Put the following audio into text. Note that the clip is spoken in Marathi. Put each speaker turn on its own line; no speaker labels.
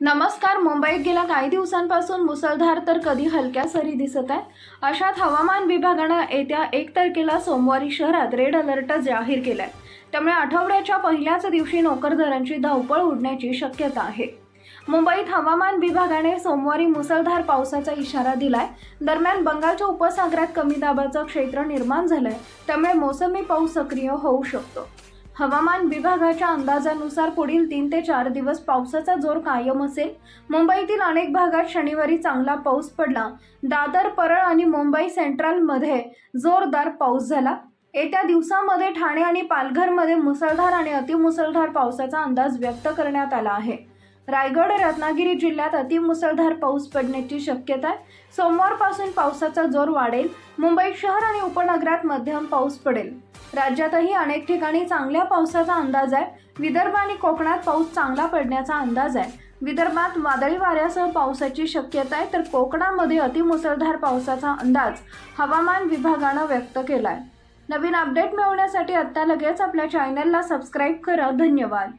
नमस्कार मुंबईत गेल्या काही दिवसांपासून मुसळधार तर कधी हलक्या सरी दिसत आहे. अशात हवामान विभागानं येत्या एक तारखेला सोमवारी शहरात रेड अलर्ट जाहीर केलाय. त्यामुळे आठवड्याच्या पहिल्याच दिवशी नोकरदारांची धावपळ उडण्याची शक्यता आहे. मुंबईत हवामान विभागाने सोमवारी मुसळधार पावसाचा इशारा दिलाय. दरम्यान बंगालच्या उपसागरात कमी दाबाचं क्षेत्र निर्माण झालंय. त्यामुळे मोसमी पाऊस सक्रिय होऊ शकतो. हवामान विभागाच्या अंदाजानुसार पुढील तीन ते चार दिवस पावसाचा जोर कायम असेल. मुंबईतील अनेक भागात शनिवारी चांगला पाऊस पडला. दादर परळ आणि मुंबई सेंट्रलमध्ये जोरदार पाऊस झाला. येत्या दिवसामध्ये ठाणे आणि पालघरमध्ये मुसळधार आणि अतिमुसळधार पावसाचा अंदाज व्यक्त करण्यात आला आहे. रायगड रत्नागिरी जिल्ह्यात अतिमुसळधार पाऊस पडण्याची शक्यता आहे. सोमवारपासून पावसाचा जोर वाढेल. मुंबई शहर आणि उपनगरात मध्यम पाऊस पडेल. राज्यातही अनेक ठिकाणी चांगल्या पावसाचा अंदाज आहे. विदर्भ आणि कोकणात पाऊस चांगला पडण्याचा अंदाज आहे. विदर्भात वादळी वाऱ्यासह पावसाची शक्यता आहे तर कोकणामध्ये अतिमुसळधार पावसाचा अंदाज हवामान विभागानं व्यक्त केला आहे नवीन अपडेट मिळवण्यासाठी आत्ता लगेच आपल्या चॅनलला सबस्क्राईब करा. धन्यवाद.